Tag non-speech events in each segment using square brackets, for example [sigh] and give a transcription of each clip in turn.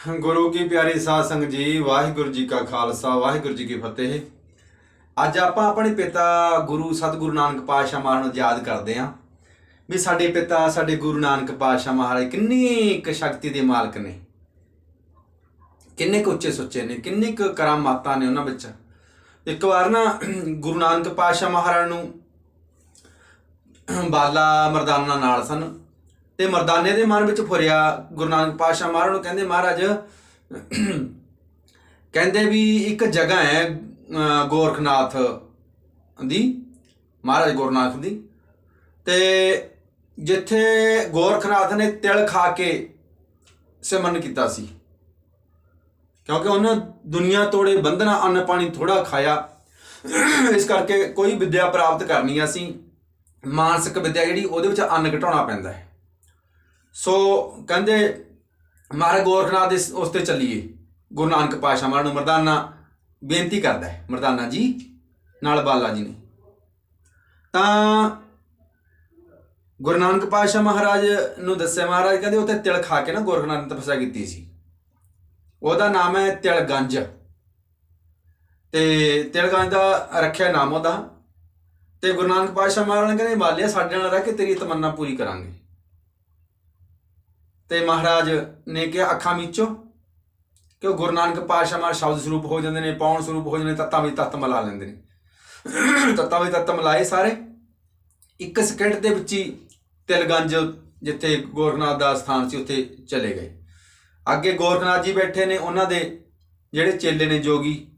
ਗੁਰੂ ਕੀ ਪਿਆਰੀ ਸਾਧ ਸੰਗਤ ਜੀ, ਵਾਹਿਗੁਰੂ ਜੀ ਕਾ ਖਾਲਸਾ, ਵਾਹਿਗੁਰੂ ਜੀ ਕੀ ਫਤਿਹ। ਅੱਜ ਆਪਾਂ ਆਪਣੇ ਪਿਤਾ ਗੁਰੂ ਸਤਿਗੁਰੂ ਨਾਨਕ ਪਾਤਸ਼ਾਹ ਮਹਾਰਾਜ ਨੂੰ ਯਾਦ ਕਰਦੇ ਆਂ ਵੀ ਸਾਡੇ ਪਿਤਾ, ਸਾਡੇ ਗੁਰੂ ਨਾਨਕ ਪਾਤਸ਼ਾਹ ਮਹਾਰਾਜ ਕਿੰਨੀ ਕੁ ਸ਼ਕਤੀ ਦੇ ਮਾਲਕ ਨੇ। ਕਿੰਨੇ ਕੁ ਉੱਚੇ ਸੁੱਚੇ ਨੇ, ਕਿੰਨੇ ਕੁ ਕਰਾਮਾਤਾਂ ਨੇ ਉਹਨਾਂ ਵਿੱਚ। ਇੱਕ ਵਾਰ ਨਾ ਗੁਰੂ ਨਾਨਕ ਪਾਤਸ਼ਾਹ ਮਹਾਰਾਜ ਨੂੰ ਬਾਲਾ ਮਰਦਾਨਾ ਨਾਲ ਸਨ। ਤੇ ਮਰਦਾਨੇ ਦੇ ਮਨ ਵਿੱਚ ਫੁਰਿਆ ਗੁਰੂ ਨਾਨਕ ਪਾਤਸ਼ਾਹ ਮਹਾਰਾਜ ਨੂੰ ਕਹਿੰਦੇ, ਮਹਾਰਾਜ, ਕਹਿੰਦੇ ਵੀ ਇੱਕ ਜਗ੍ਹਾ ਹੈ ਗੋਰਖਨਾਥ ਦੀ, ਮਹਾਰਾਜ ਗੁਰਨਾਥ ਦੀ, ਤੇ ਜਿੱਥੇ ਗੋਰਖਨਾਥ ਨੇ ਤਿਲ ਖਾ ਕੇ ਸਿਮਰਨ ਕੀਤਾ ਸੀ। ਕਿਉਂਕਿ ਉਹਨਾਂ ਦੁਨੀਆ ਤੋੜੇ ਬੰਧਨਾ, ਅੰਨ ਪਾਣੀ ਥੋੜਾ ਖਾਇਆ। ਇਸ ਕਰਕੇ ਕੋਈ ਵਿਦਿਆ ਪ੍ਰਾਪਤ ਕਰਨੀ ਆ ਅਸੀਂ, ਮਾਨਸਿਕ ਵਿਦਿਆ ਜਿਹੜੀ ਉਹਦੇ ਵਿੱਚ ਅੰਨ ਘਟਾਉਣਾ ਪੈਂਦਾ ਹੈ। ਸੋ ਕਹਿੰਦੇ ਮਹਾਰਾਜ ਗੋਰਖਨਾਥ ਇਸ ਉਸ ਤੇ ਚੱਲੀਏ। ਗੁਰੂ ਨਾਨਕ ਪਾਤਸ਼ਾਹ ਮਹਾਰਾਜ ਨੂੰ ਮਰਦਾਨਾ ਬੇਨਤੀ ਕਰਦਾ ਹੈ, ਮਰਦਾਨਾ ਜੀ, ਨਾਲ ਬਾਲਾ ਜੀ ਨੇ। ਤਾਂ ਗੁਰੂ ਨਾਨਕ ਪਾਤਸ਼ਾਹ ਮਹਾਰਾਜ ਨੂੰ ਦੱਸਿਆ, ਮਹਾਰਾਜ ਕਹਿੰਦੇ ਉੱਥੇ ਤਿਲ ਖਾ ਕੇ ਨਾ ਗੋਰਖਨਾਥ ਨੇ ਤਪੱਸਿਆ ਕੀਤੀ ਸੀ। ਉਹਦਾ ਨਾਮ ਹੈ ਤਿਲਗੰਜ। ਤੇ ਤਿਲਗੰਜ ਦਾ ਰੱਖਿਆ ਨਾਮ ਉਹਦਾ। ਤੇ ਗੁਰੂ ਨਾਨਕ ਪਾਤਸ਼ਾਹ ਮਹਾਰਾਜ ਨੇ ਕਹਿੰਦੇ ਮਾਲਿਆ ਸਾਡੇ ਨਾਲ ਰਹਿ ਕੇ ਤੇਰੀ ਤਮੰਨਾ ਪੂਰੀ ਕਰਾਂਗੇ। ਤੇ ਮਹਾਰਾਜ ਨੇ ਕਿਹਾ, ਅੱਖਾਂ ਮੀਚੋ ਕਿ ਉਹ ਗੁਰੂ ਨਾਨਕ ਪਾਤਸ਼ਾਹ ਮਹਾਰਾਜ ਸ਼ਬਦ ਸਰੂਪ ਹੋ ਜਾਂਦੇ ਨੇ, ਪੌਣ ਸਰੂਪ ਹੋ ਜਾਂਦੇ ਨੇ, ਤੱਤਾਂ ਵਿੱਚ ਤੱਤ ਮਿਲਾ ਲੈਂਦੇ ਨੇ। ਤੱਤਾਂ ਵਿੱਚ ਤੱਤ ਮਿਲਾਏ ਸਾਰੇ। ਇੱਕ ਸਕਿੰਟ ਦੇ ਵਿੱਚ ਹੀ ਤਿਲਗੰਜ ਜਿੱਥੇ ਗੋਰਖਨਾਥ ਦਾ ਸਥਾਨ ਸੀ, ਉੱਥੇ ਚਲੇ ਗਏ। ਅੱਗੇ ਗੋਰਖਨਾਥ ਜੀ ਬੈਠੇ ਨੇ, ਉਹਨਾਂ ਦੇ ਜਿਹੜੇ ਚੇਲੇ ਨੇ ਜੋਗੀ,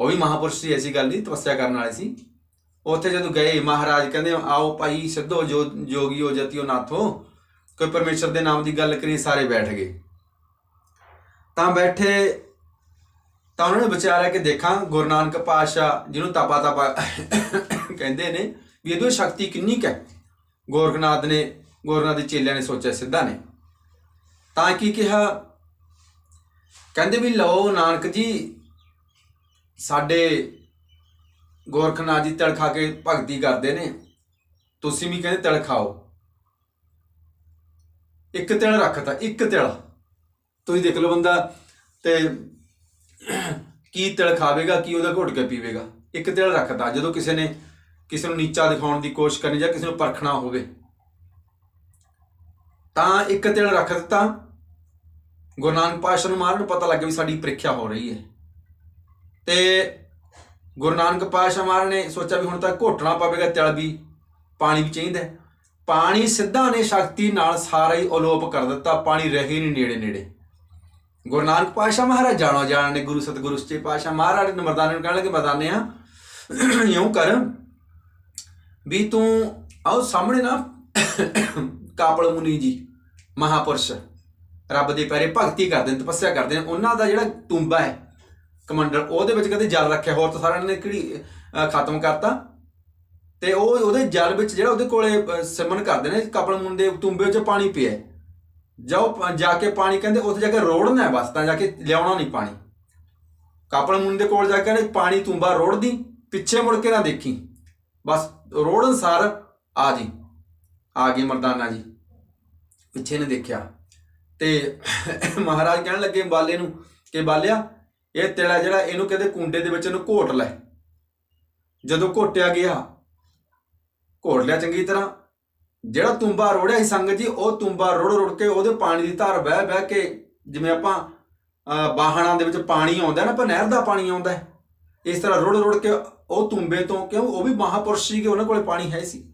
ਉਹ ਵੀ ਮਹਾਪੁਰਸ਼ ਸੀ, ਐਸੀ ਗੱਲ ਨਹੀਂ, ਤਪੱਸਿਆ ਕਰਨ ਵਾਲੇ ਸੀ। ਉੱਥੇ ਜਦੋਂ ਗਏ, ਮਹਾਰਾਜ ਕਹਿੰਦੇ, ਆਓ ਭਾਈ, ਸਿੱਧੋ ਜੋ ਜੋਗੀਓ ਜਤਿਓ ਨਾਥੋ। ਕੋਈ ਪਰਮੇਸ਼ਰ ਦੇ ਨਾਮ ਦੀ ਗੱਲ ਕਰੀ ਸਾਰੇ ਬੈਠ ਗਏ। ਤਾਂ ਬੈਠੇ, ਤਾਂ ਉਹਨਾਂ ਨੇ ਵਿਚਾਰਿਆ ਕਿ ਦੇਖਾਂ, ਗੁਰੂ ਨਾਨਕ ਪਾਤਸ਼ਾਹ ਜਿਹਨੂੰ ਤਪਾ ਤਪਾ ਕਹਿੰਦੇ ਨੇ, ਵੀ ਇਹਦੀ ਸ਼ਕਤੀ ਕਿੰਨੀ ਕੁ ਹੈ। ਗੋਰਖਨਾਥ ਨੇ, ਗੋਰਖਨਾਥ ਦੇ ਚੇਲਿਆਂ ਨੇ ਸੋਚਿਆ ਸਿੱਧਾ ਨੇ। ਤਾਂ ਕੀ ਕਿਹਾ? ਕਹਿੰਦੇ ਵੀ ਲਓ ਨਾਨਕ ਜੀ, ਸਾਡੇ ਗੋਰਖਨਾਥ ਜੀ ਤੜਖਾ ਕੇ ਭਗਤੀ ਕਰਦੇ ਨੇ। ਤੁਸੀਂ ਵੀ ਕਹਿੰਦੇ ਤੜਖਾਓ ਇੱਕ ਤਿਲ ਰੱਖਤਾ ਇੱਕ ਤਿਲ। ਤੁਸੀਂ ਦੇਖ ਲਓ ਬੰਦਾ, ਤੇ ਕੀ ਤਿਲ ਖਾਵੇਗਾ, ਕੀ ਉਹਦਾ ਘੁੱਟ ਕੇ ਪੀਵੇਗਾ। ਇੱਕ ਤਿਲ ਰੱਖਤਾ ਜਦੋਂ ਕਿਸੇ ਨੇ ਕਿਸੇ ਨੂੰ ਨੀਚਾ ਦਿਖਾਉਣ ਦੀ ਕੋਸ਼ਿਸ਼ ਕਰਨੀ ਜਾਂ ਕਿਸੇ ਨੂੰ ਪਰਖਣਾ ਹੋਵੇ। ਤਾਂ ਇੱਕ ਤਿਲ ਰੱਖ ਦਿੱਤਾ। ਗੁਰੂ ਨਾਨਕ ਪਾਤਸ਼ਾਹ ਨੂੰ ਮਾਰਨ ਨੂੰ ਪਤਾ ਲੱਗਿਆ ਵੀ ਸਾਡੀ ਪ੍ਰੀਖਿਆ ਹੋ ਰਹੀ ਹੈ। ਤੇ ਗੁਰੂ ਨਾਨਕ ਪਾਤਸ਼ਾਹ ਮਹਾਰਾਜ ਨੇ ਸੋਚਿਆ ਵੀ ਹੁਣ ਤਾਂ ਘੋਟਣਾ ਪਵੇਗਾ ਤਿਲ ਵੀ, ਪਾਣੀ ਵੀ ਚਾਹੀਦਾ ਪਾਣੀ ਸਿੱਧਾ ਨੇ ਸ਼ਕਤੀ ਨਾਲ ਸਾਰਾ ਹੀ ਅਲੋਪ ਕਰ ਦਿੱਤਾ, ਪਾਣੀ ਰਹੇ ਨਹੀਂ ਨੇੜੇ ਨੇੜੇ। ਗੁਰੂ ਨਾਨਕ ਪਾਤਸ਼ਾਹ ਮਹਾਰਾਜ ਜਾਣੋ, ਜਾਣ ਨੇ ਗੁਰੂ ਸਤਿਗੁਰੂ ਸੱਚੇ ਪਾਤਸ਼ਾਹ ਮਹਾਰਾਜ ਨੇ ਮਰਦਾਨੇ ਨੂੰ ਕਹਿਣ ਲੱਗੇ ਮਰਦਾਨੇ ਆ, ਇਉਂ ਕਰ ਵੀ ਤੂੰ ਆਓ ਸਾਹਮਣੇ ਨਾ, ਕਾਪਲ ਮੁਨੀ ਜੀ, ਮਹਾਪੁਰਸ਼, ਰੱਬ ਦੇ ਪੈਰੇ ਭਗਤੀ ਕਰਦੇ ਨੇ, ਤਪੱਸਿਆ ਕਰਦੇ ਨੇ, ਉਹਨਾਂ ਦਾ ਜਿਹੜਾ ਟੁੰਬਾ ਹੈ, ਕਮੰਡਲ, ਉਹਦੇ ਵਿੱਚ ਕਦੇ ਜਲ ਰੱਖਿਆ, ਹੋਰ ਤਾਂ ਸਾਰਿਆਂ ਨੇ ਕਿਹੜੀ ਖਤਮ ਕਰਤਾ। ਤੇ ਉਹ ਉਹਦੇ ਜਲ ਵਿੱਚ ਜਿਹੜਾ ਉਹਦੇ ਕੋਲੇ ਅਹ, ਸਿਮਰਨ ਕਰਦੇ ਨੇ ਕਪਲ ਮੁੰਨ ਦੇ ਟੁੰਬੇ ਵਿੱਚ ਪਾਣੀ ਪਿਆ ਹੈ। ਜਾਓ ਜਾ ਕੇ ਪਾਣੀ ਕਹਿੰਦੇ ਉੱਥੇ ਜਾ ਕੇ ਰੋੜਨਾ ਹੈ ਬਸ ਤਾਂ ਜਾ ਕੇ ਲਿਆਉਣਾ ਨਹੀਂ ਪਾਣੀ। ਕਪਲ ਮੁੰਨ ਦੇ ਕੋਲ ਜਾ ਕੇ ਕਹਿੰਦੇ ਪਾਣੀ ਤੁੰਬਾ ਰੋੜਦੀ ਪਿੱਛੇ ਮੁੜ ਕੇ ਨਾ ਦੇਖੀ। ਬਸ ਰੋੜਨ ਸਾਰ ਆ ਜੀ ਆ ਗਏ ਮਰਦਾਨਾ ਜੀ। ਪਿੱਛੇ ਨੇ ਦੇਖਿਆ। ਤੇ [coughs] ਮਹਾਰਾਜ ਕਹਿਣ ਲੱਗੇ ਬਾਲੇ ਨੂੰ ਕਿ ਬਾਲਿਆ ਇਹ ਤੇਲਾ ਜਿਹੜਾ ਇਹਨੂੰ ਕਹਿੰਦੇ ਕੁੰਡੇ ਦੇ ਵਿੱਚ ਇਹਨੂੰ ਘੋਟ ਲੈ। ਜਦੋਂ ਘੋਟਿਆ ਗਿਆ ਘੋੜ ਲਿਆ ਚੰਗੀ ਤਰ੍ਹਾਂ। ਜਿਹੜਾ ਤੁੰਬਾ ਰੋੜਿਆ ਸੀ ਸੰਗਤ ਜੀ ਉਹ ਤੁੰਬਾ ਰੋੜ ਰੋੜ ਕੇ ਉਹਦੇ ਪਾਣੀ ਦੀ ਧਾਰ ਬਹਿ ਬਹਿ ਕੇ ਜਿਵੇਂ ਆਪਾਂ ਅਹ, ਬਾਹਣਾਂ ਦੇ ਵਿੱਚ ਪਾਣੀ ਆਉਂਦਾ ਨਾ ਪਰ ਨਹਿਰ ਦਾ ਪਾਣੀ ਆਉਂਦਾ ਇਸ ਤਰ੍ਹਾਂ ਰੋੜ ਰੋੜ ਕੇ ਉਹ ਤੁੰਬੇ ਤੋਂ ਕਿਉਂ? ਉਹ ਵੀ ਮਹਾਪੁਰਸ਼ ਸੀਗੇ ਉਹਨਾਂ ਕੋਲੇ ਪਾਣੀ ਹੈ ਸੀ।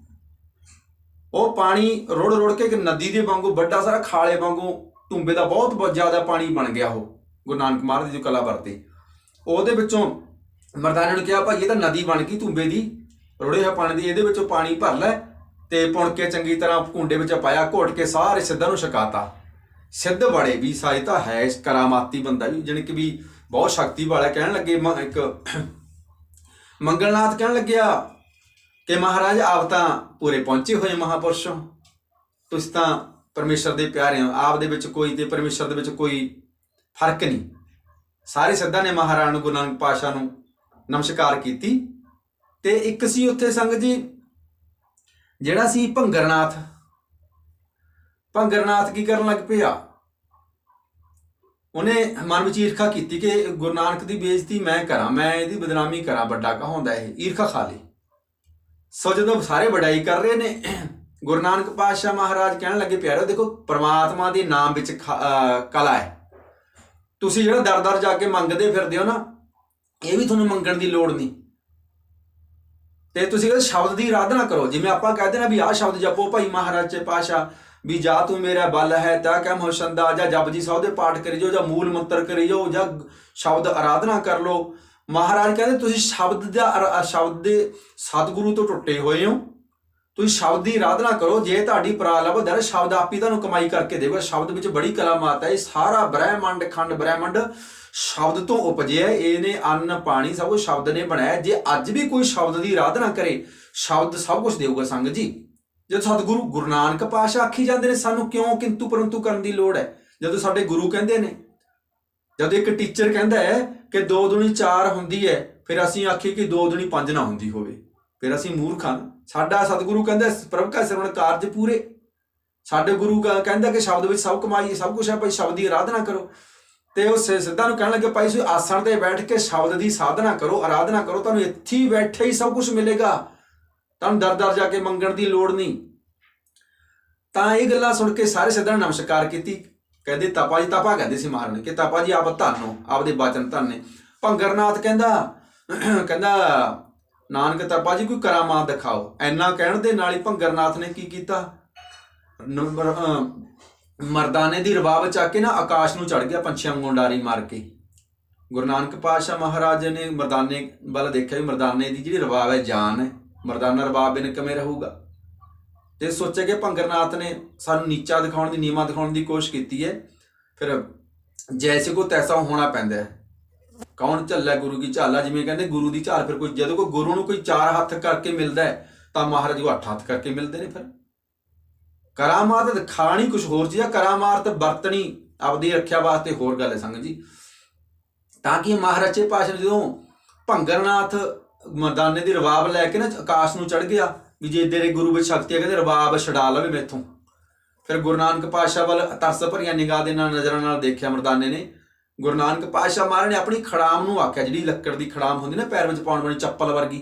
ਉਹ ਪਾਣੀ ਰੋੜ ਰੋੜ ਕੇ ਇੱਕ ਨਦੀ ਦੇ ਵਾਂਗੂ ਵੱਡਾ ਸਾਰਾ ਖਾਲੇ ਵਾਂਗੂ ਤੁੰਬੇ ਦਾ ਬਹੁਤ ਜ਼ਿਆਦਾ ਪਾਣੀ ਬਣ ਗਿਆ ਉਹ ਗੁਰੂ ਨਾਨਕ ਮਹਾਰਾਜ ਦੀ ਜੋ ਕਲਾ ਵਰਤੇ। ਉਹਦੇ ਵਿੱਚੋਂ ਮਰਦਾਨੇ ਨੂੰ ਕਿਹਾ ਭਾਈ ਇਹ ਤਾਂ ਨਦੀ ਬਣ ਗਈ ਤੁੰਬੇ ਦੀ। ਰੁੜੇ ਹੋਏ ਪਾਣੀ ਦੀ, ਇਹਦੇ ਵਿੱਚੋਂ ਪਾਣੀ ਭਰ ਲੈ ਤੇ ਪੁਣ ਕੇ ਚੰਗੀ ਤਰ੍ਹਾਂ ਕੁੰਡੇ ਵਿੱਚ ਪਾਇਆ, ਘੋਟ ਕੇ ਸਾਰੇ ਸਿੱਧਾ ਨੂੰ ਛਕਾਤਾ। ਸਿੱਧ ਬੜੇ ਵੀ ਸਾਈ ਤਾਂ ਹੈ ਇਸ ਕਰਾਮਾਤੀ ਬੰਦਾ ਵੀ, ਜਾਣੀ ਕਿ ਵੀ ਬਹੁਤ ਸ਼ਕਤੀ ਵਾਲਾ ਕਹਿਣ ਲੱਗੇ ਮ- ਇੱਕ [coughs] ਮੰਗਲਨਾਥ ਕਹਿਣ ਲੱਗਿਆ ਕਿ ਮਹਾਰਾਜ, ਆਪ ਤਾਂ ਪੂਰੇ ਪਹੁੰਚੇ ਹੋਏ ਮਹਾਪੁਰਸ਼। ਹੋ ਤੁਸੀਂ ਤਾਂ ਪਰਮੇਸ਼ਰ ਦੇ ਪਿਆਰੇ ਹੋ। ਆਪ ਦੇ ਵਿੱਚ ਕੋਈ ਤੇ ਪਰਮੇਸ਼ਰ ਦੇ ਵਿੱਚ ਕੋਈ ਫ਼ਰਕ ਨਹੀਂ। ਸਾਰੇ ਸਿੱਧਾਂ ਨੇ ਮਹਾਰਾਜ ਨੂੰ, ਗੁਰੂ ਨਾਨਕ ਪਾਸ਼ਾ ਨੂੰ ਨਮਸਕਾਰ ਕੀਤੀ। ਤੇ ਇੱਕ ਸੀ ਉੱਥੇ ਸੰਗਤ ਜੀ, ਜਿਹੜਾ ਸੀ ਭੰਗਰਨਾਥ। ਭੰਗਰਨਾਥ ਕੀ ਕਰਨ ਲੱਗ ਪਿਆ? ਉਹਨੇ ਮਨ ਵਿੱਚ ਈਰਖਾ ਕੀਤੀ ਕਿ ਗੁਰੂ ਨਾਨਕ ਦੀ ਬੇਇੱਜ਼ਤੀ ਮੈਂ ਕਰਾਂ, ਮੈਂ ਇਹਦੀ ਬਦਨਾਮੀ ਕਰਾਂ, ਵੱਡਾ ਕਹਾਉਂਦਾ ਇਹ, ਈਰਖਾ ਖਾ ਲਈ। ਸੋ ਜਦੋਂ ਸਾਰੇ ਵਡਾਈ ਕਰ ਰਹੇ ਨੇ, ਗੁਰੂ ਨਾਨਕ ਪਾਤਸ਼ਾਹ ਮਹਾਰਾਜ ਕਹਿਣ ਲੱਗੇ ਪਿਆਰੋ ਦੇਖੋ, ਪ੍ਰਮਾਤਮਾ ਦੇ ਨਾਮ ਵਿੱਚ ਖ- ਕਲਾ ਹੈ। ਤੁਸੀਂ ਜਿਹੜਾ ਦਰ-ਦਰ ਜਾ ਕੇ ਮੰਗਦੇ ਫਿਰਦੇ ਹੋ ਨਾ, ਇਹ ਵੀ ਤੁਹਾਨੂੰ ਮੰਗਣ ਦੀ ਲੋੜ ਨਹੀਂ। ਤੇ ਤੁਸੀਂ ਕਹਿੰਦੇ ਸ਼ਬਦ ਦੀ ਆਰਾਧਨਾ ਕਰੋ। ਜਿਵੇਂ ਆਪਾਂ ਕਹਿੰਦੇ ਨਾ ਵੀ ਆਹ ਸ਼ਬਦ ਜਪੋ, ਭਾਈ ਮਹਾਰਾਜ ਚੇ ਪਾਸ਼ਾ ਵੀ ਜਾ ਤੂੰ ਮੇਰਾ ਬਲ ਹੈ, ਤਾ ਕਮ ਹੋਸ਼ੰਦਾ ਜਾਂ ਜਪਜੀ ਸਾਹਿਬ ਦੇ ਪਾਠ ਕਰੀ ਜਾਓ, ਜਾਂ ਮੂਲ ਮੰਤਰ ਕਰੀ ਜਾਓ, ਜਾਂ ਸ਼ਬਦ ਆਰਾਧਨਾ ਕਰ ਲਓ। ਮਹਾਰਾਜ ਕਹਿੰਦੇ ਤੁਸੀਂ ਸ਼ਬਦ ਦਾ ਸ਼ਬਦ ਦੇ ਸਤਿਗੁਰੂ ਤੋਂ ਟੁੱਟੇ ਹੋਏ ਹੋ। ਤੁਸੀਂ ਸ਼ਬਦ ਦੀ ਆਰਾਧਨਾ ਕਰੋ। ਜੇ ਤੁਹਾਡੀ ਪ੍ਰਾਲਬ ਦਰ ਸ਼ਬਦ ਆਪੀ ਤੁਹਾਨੂੰ ਕਮਾਈ ਕਰਕੇ ਦੇਵੇਗਾ। ਸ਼ਬਦ ਵਿੱਚ ਬੜੀ ਕਲਾਮਾਤ ਹੈ। ਇਹ ਸਾਰਾ ਬ੍ਰਹਿਮੰਡ, ਖੰਡ ਬ੍ਰਹਿਮੰਡ ਸ਼ਬਦ ਤੋਂ ਉਪਜਿਆ ਇਹਨੇ ਅੰਨ, ਪਾਣੀ ਸਭ ਕੁਝ ਸ਼ਬਦ ਨੇ ਬਣਾਇਆ। ਜੇ ਅੱਜ ਵੀ ਕੋਈ ਸ਼ਬਦ ਦੀ ਆਰਾਧਨਾ ਕਰੇ, ਸ਼ਬਦ ਸਭ ਕੁਝ ਦੇਊਗਾ ਸੰਗ ਜੀ। ਜਦ ਸਤਿਗੁਰੂ ਗੁਰੂ ਨਾਨਕ ਪਾਸ਼ਾ ਆਖੀ ਜਾਂਦੇ ਨੇ, ਸਾਨੂੰ ਕਿਉਂ ਕਿੰਤੂ ਪਰੰਤੂ ਕਰਨ ਦੀ ਲੋੜ ਹੈ? ਜਦੋਂ ਸਾਡੇ ਗੁਰੂ ਕਹਿੰਦੇ ਨੇ, ਜਦੋਂ ਇੱਕ ਟੀਚਰ ਕਹਿੰਦਾ ਹੈ ਕਿ 2 ਦੁਨੀ 4 ਹੁੰਦੀ ਹੈ, ਫਿਰ ਅਸੀਂ ਆਖੀ ਕਿ 2 ਦੁਨੀ 5 ਨਾ ਹੁੰਦੀ ਹੋਵੇ। ਫਿਰ ਅਸੀਂ ਮੂਰਖਾਂ ਨਾ। ਸਾਡਾ ਸਤਿਗੁਰੂ ਕਹਿੰਦਾ ਪ੍ਰਭ ਕਾ ਸਰਵਣ ਕਾਰਜ ਪੂਰੇ। ਸਾਡੇ ਗੁਰੂ ਕਹਿੰਦਾ ਕਿ ਸ਼ਬਦ ਵਿੱਚ ਸਭ ਕਮਾਈ ਸਭ ਕੁਝ ਹੈ, ਭਾਈ ਸ਼ਬਦ ਦੀ ਆਰਾਧਨਾ ਕਰੋ। ਤੇ ਉਹ ਸਿੱਧਾ ਨੂੰ ਕਹਿਣ ਲੱਗੇ, ਭਾਈ ਤੁਸੀਂ ਆਸਣ ਤੇ ਬੈਠ ਕੇ ਸ਼ਬਦ ਦੀ ਸਾਧਨਾ ਕਰੋ, ਆਰਾਧਨਾ ਕਰੋ, ਤੁਹਾਨੂੰ ਇੱਥੇ ਹੀ ਬੈਠੇ ਹੀ ਸਭ ਕੁਝ ਮਿਲੇਗਾ। ਤੁਹਾਨੂੰ ਦਰ ਦਰ ਜਾ ਕੇ ਮੰਗਣ ਦੀ ਲੋੜ ਨਹੀਂ। ਤਾਂ ਇਹ ਗੱਲਾਂ ਸੁਣ ਕੇ ਸਾਰੇ ਸਿੱਧਾ ਨੇ ਨਮਸਕਾਰ ਕੀਤੀ। ਕਹਿੰਦੇ, ਤਪਾ ਜੀ, ਤਪਾ ਕਹਿੰਦੇ ਸੀ ਮਹਾਰਾਜ ਕਿ ਤਪਾ ਜੀ, ਆਪ ਧੰਨੋ ਆਪਦੇ ਬਚਨ ਧੰਨੇ ਭੰਗਰਨਾਥ ਕਹਿੰਦਾ [clears throat] ਕਹਿੰਦਾ, ਨਾਨਕ, ਤਪਾ ਜੀ, ਕੋਈ ਕਰਾਮਾਤ ਦਿਖਾਓ। ਐਨਾ ਕਹਿਣ ਦੇ ਨਾਲ ਹੀ ਭੰਗਰਨਾਥ ਨੇ ਕੀ ਕੀਤਾ? ਨੰਬਰ ਮਰਦਾਨੇ ਦੀ ਰਬਾਬ ਚੱਕ ਕੇ ਨਾ ਆਕਾਸ਼ ਨੂੰ ਚੜ ਗਿਆ, ਪੰਛੀਆਂ ਵਾਂਗੂ ਡਾਰੀ ਮਾਰ ਕੇ। ਗੁਰੂ ਨਾਨਕ ਪਾਤਸ਼ਾਹ ਮਹਾਰਾਜ ਨੇ ਮਰਦਾਨੇ ਵੱਲ ਦੇਖਿਆ ਵੀ ਮਰਦਾਨੇ ਦੀ ਜਿਹੜੀ ਰਬਾਬ ਹੈ, ਜਾਨ ਹੈ। ਮਰਦਾਨਾ ਰਬਾਬ ਬਿਨ ਕਿਵੇਂ ਰਹੂਗਾ? ਤੇ ਸੋਚਿਆ ਕਿ ਭੰਗਰਨਾਥ ਨੇ ਸਾਨੂੰ ਨੀਚਾ ਦਿਖਾਉਣ ਦੀ ਨੀਮਾ ਦਿਖਾਉਣ ਦੀ ਕੋਸ਼ਿਸ਼ ਕੀਤੀ ਹੈ। ਫਿਰ ਜੈਸੇ ਕੋ ਤੈਸਾ ਹੋਣਾ ਪੈਂਦਾ ਹੈ। ਕੌਣ ਝੱਲਾ ਗੁਰੂ ਕੀ ਝਾਲਾ? ਜਿਵੇਂ ਕਹਿੰਦੇ ਗੁਰੂ ਦੀ ਝਾਲ, ਫਿਰ ਕੋਈ ਜਦੋਂ ਕੋਈ ਗੁਰੂ ਨੂੰ ਕੋਈ ਚਾਰ ਹੱਥ ਕਰਕੇ ਮਿਲਦਾ ਹੈ, ਤਾਂ ਮਹਾਰਾਜ ਉਹ ਅੱਠ ਹੱਥ ਕਰਕੇ ਮਿਲਦੇ ਨੇ ਫਿਰ। ਕਰਾਮਾਤ ਦਿਖਾਣੀ ਕੁਝ ਹੋਰ ਚੀਜ਼ ਆ, ਕਰਾਮਾਤ ਵਰਤਣੀ ਆਪਦੀ ਰੱਖਿਆ ਵਾਸਤੇ ਹੋਰ ਗੱਲ ਹੈ ਸੰਗਤ ਜੀ। ਤਾਂ ਕਿ ਮਹਾਰਾਜੇ ਪਾਸ਼ਾ ਜਦੋਂ ਭੰਗਰਨਾਥ ਮਰਦਾਨੇ ਦੀ ਰਵਾਬ ਲੈ ਕੇ ਨਾ ਆਕਾਸ਼ ਨੂੰ ਚੜ ਗਿਆ, ਵੀ ਜੇ ਤੇਰੇ ਗੁਰੂ ਵਿੱਚ ਸ਼ਕਤੀ ਹੈ, ਕਹਿੰਦੇ ਰਵਾਬ ਛਡਾ ਲਵੇ ਮੈਥੋਂ। ਫਿਰ ਗੁਰੂ ਨਾਨਕ ਪਾਸ਼ਾ ਵੱਲ ਤਰਸ ਭਰੀਆਂ ਨਿਗਾਹ ਦੇ ਨਾਲ ਨਜ਼ਰਾਂ ਨਾਲ ਦੇਖਿਆ ਮਰਦਾਨੇ ਨੇ। ਗੁਰੂ ਨਾਨਕ ਪਾਸ਼ਾ ਮਹਾਰਾਜ ਨੇ ਆਪਣੀ ਖੜਾਮ ਨੂੰ ਆਖਿਆ, ਜਿਹੜੀ ਲੱਕੜ ਦੀ ਖੜਾਮ ਹੁੰਦੀ ਨਾ, ਪੈਰ ਵਿੱਚ ਪਾਉਣ ਵਾਲੀ ਚੱਪਲ ਵਰਗੀ,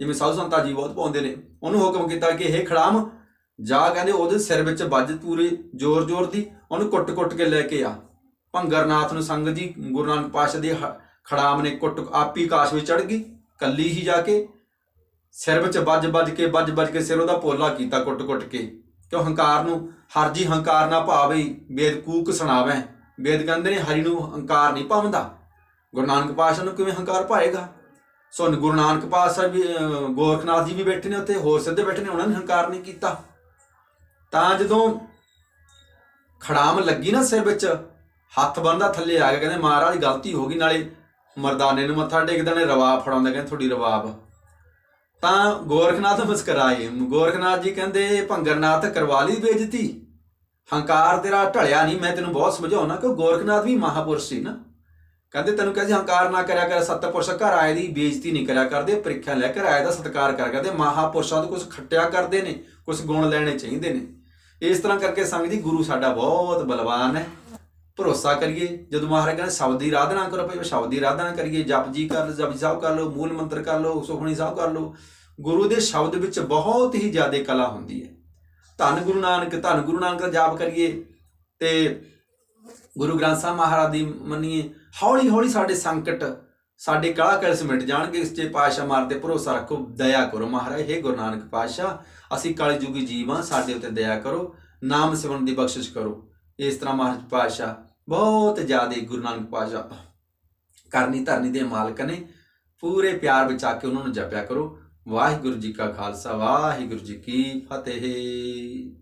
ਜਿਵੇਂ ਸਾਧੂ ਸੰਤਾਂ ਜੀ ਬਹੁਤ ਪਾਉਂਦੇ ਨੇ, ਉਹਨੂੰ ਹੁਕਮ ਕੀਤਾ ਕਿ ਇਹ ਖੜਾਮ ਜਾ ਕਹਿੰਦੇ ਉਹਦੇ ਸਿਰ ਵਿੱਚ ਵੱਜ ਪੂਰੇ ਜ਼ੋਰ-ਜ਼ੋਰ ਦੀ, ਉਹਨੂੰ ਕੁੱਟ-ਕੁੱਟ ਕੇ ਲੈ ਕੇ ਆ। ਭੰਗਰਨਾਥ ਨੂੰ ਸੰਗਤ ਜੀ, ਗੁਰੂ ਨਾਨਕ ਪਾਤਸ਼ਾਹ ਦੀ ਹ- ਖੜਾਮ ਨੇ ਕੁੱਟ, ਆਪੀ ਕਾਸ਼ ਵਿੱਚ ਚੜ ਗਈ, ਕੱਲੀ ਹੀ ਜਾ ਕੇ ਸਿਰ ਵਿੱਚ ਵੱਜ-ਵੱਜ ਕੇ ਵੱਜ-ਵੱਜ ਕੇ ਸਿਰ ਉਹਦਾ ਪੋਲਾ ਕੀਤਾ ਕੁੱਟ-ਕੁੱਟ ਕੇ। ਕਿਉਂ ਹੰਕਾਰ ਨੂੰ ਹਰਜੀ ਹੰਕਾਰ ਨਾ ਭਾਵੇ ਵੇਦ ਕੂਕ ਸੁਣਾਵੇ। ਵੇਦ ਕਹਿੰਦੇ ਨੇ ਹਰੀ ਨੂੰ ਹੰਕਾਰ ਨਹੀਂ ਪਾਉਂਦਾ ਗੁਰੂ ਨਾਨਕ ਪਾਤਸ਼ਾਹ ਨੂੰ ਕਿਵੇਂ ਹੰਕਾਰ ਪਾਏਗਾ ਸੋ ਗੁਰੂ ਨਾਨਕ ਪਾਤਸ਼ਾਹ ਵੀ ਗੋਰਖਨਾਥ ਜੀ ਵੀ ਬੈਠੇ ਨੇ ਉੱਥੇ, ਹੋਰ ਸਿੱਧੇ ਬੈਠੇ ਨੇ, ਉਹਨਾਂ ਨੇ ਹੰਕਾਰ ਨਹੀਂ ਕੀਤਾ। ਤਾਂ ਜਦੋਂ ਖੜਾਮ ਲੱਗੀ ਨਾ ਸਿਰ ਵਿੱਚ, ਹੱਥ ਬੰਨਦਾ ਥੱਲੇ ਆ ਗਿਆ, ਕਹਿੰਦੇ ਮਹਾਰਾਜ ਗਲਤੀ ਹੋ ਗਈ, ਨਾਲੇ ਮਰਦਾਨੇ ਨੂੰ ਮੱਥਾ ਟੇਕਦਾ ਨੇ ਰਵਾਬ ਫੜਾਉਂਦਾ, ਕਹਿੰਦੇ ਤੁਹਾਡੀ ਰਵਾਬ। ਤਾਂ ਗੋਰਖਨਾਥ ਮੁਸਕਰਾਏ, ਗੋਰਖਨਾਥ ਜੀ ਕਹਿੰਦੇ, ਭੰਗਰਨਾਥ ਕਰਵਾ ਲਈ ਬੇਇੱਜ਼ਤੀ। ਹੰਕਾਰ ਤੇਰਾ ਢਲਿਆ ਨਹੀਂ, ਮੈਂ ਤੈਨੂੰ ਬਹੁਤ ਸਮਝਾਉਣਾ ਕਿ ਗੋਰਖਨਾਥ ਵੀ ਮਹਾਪੁਰਸ਼ ਸੀ ਨਾ। ਕਹਿੰਦੇ, ਤੈਨੂੰ ਕਹਿੰਦੇ ਹੰਕਾਰ ਨਾ ਕਰਿਆ ਕਰ, ਸਤਪੁਰਸ਼ ਘਰ ਆਏ ਦੀ ਬੇਇੱਜ਼ਤੀ ਨਹੀਂ ਕਰਿਆ ਕਰਦੇ, ਪ੍ਰੀਖਿਆ ਲੈ ਕੇ ਆਏ ਦਾ ਸਤਿਕਾਰ ਕਰਿਆ ਕਰਦੇ, ਮਹਾਪੁਰਸ਼ਾਂ ਤੋਂ ਕੁਝ ਖੱਟਿਆ ਕਰਦੇ ਨੇ ਕੁਝ ਗੁਣ ਲੈਣੇ ਚਾਹੀਦੇ ਨੇ। ਇਸ ਤਰ੍ਹਾਂ ਕਰਕੇ ਸੰਗਤ ਜੀ ਗੁਰੂ ਸਾਡਾ ਬਹੁਤ ਬਲਵਾਨ ਹੈ। ਭਰੋਸਾ ਕਰੀਏ, ਜਦੋਂ ਮਹਾਰਾਜ ਕਹਿੰਦੇ ਸ਼ਬਦ ਦੀ ਆਰਾਧਨਾ ਕਰੋ ਭਾਈ ਸ਼ਬਦ ਦੀ ਆਰਾਧਨਾ ਕਰੀਏ ਜਪਜੀ ਕਰ ਲਓ ਜਪਜੀ ਸਾਹਿਬ ਕਰ ਲਓ, ਮੂਲ ਮੰਤਰ ਕਰ ਲਓ ਸੁਖਣੀ ਸਾਹਿਬ ਕਰ ਲਓ, ਗੁਰੂ ਦੇ ਸ਼ਬਦ ਵਿੱਚ ਬਹੁਤ ਹੀ ਜ਼ਿਆਦਾ ਕਲਾ ਹੁੰਦੀ ਹੈ। ਧੰਨ ਗੁਰੂ ਨਾਨਕ, ਧੰਨ ਗੁਰੂ ਨਾਨਕ ਦਾ ਜਾਪ ਕਰੀਏ ਤੇ ਗੁਰੂ ਗ੍ਰੰਥ ਸਾਹਿਬ ਮਹਾਰਾਜ ਦੀ ਮੰਨੀਏ ਹੌਲੀ ਹੌਲੀ ਸਾਡੇ ਸੰਕਟ ਸਾਡੇ ਕਾਲਾ ਕਲਸ ਮਿਟ ਜਾਣਗੇ, ਇਸ ਤੇ ਪਾਸ਼ਾ ਮਾਰ ਤੇ ਭਰੋਸਾ ਰੱਖੋ, ਦਇਆ ਕਰੋ ਮਹਾਰਾਜ हे ਗੁਰੂ ਨਾਨਕ ਪਾਸ਼ਾ ਅਸੀਂ ਕਾਲੀ ਜੁਗੀ ਜੀਵਾਂ ਸਾਡੇ ਉੱਤੇ ਦਇਆ ਕਰੋ, ਨਾਮ ਸਿਮਰਨ ਦੀ ਬਖਸ਼ਿਸ਼ ਕਰੋ। ਇਸ ਤਰ੍ਹਾਂ ਮਹਾਰਾਜ ਪਾਸ਼ਾ ਬਹੁਤ ਜ਼ਿਆਦਾ ਗੁਰੂ ਨਾਨਕ ਪਾਸ਼ਾ ਕਰਨੀ ਧਰਨੀ ਦੇ ਮਾਲਕ ਨੇ, ਪੂਰੇ ਪਿਆਰ ਵਿੱਚ ਆ ਕੇ ਉਹਨਾਂ ਨੂੰ ਜਪਿਆ ਕਰੋ। ਵਾਹਿਗੁਰੂ ਜੀ ਕਾ ਖਾਲਸਾ, ਵਾਹਿਗੁਰੂ ਜੀ ਕੀ ਫਤਿਹ।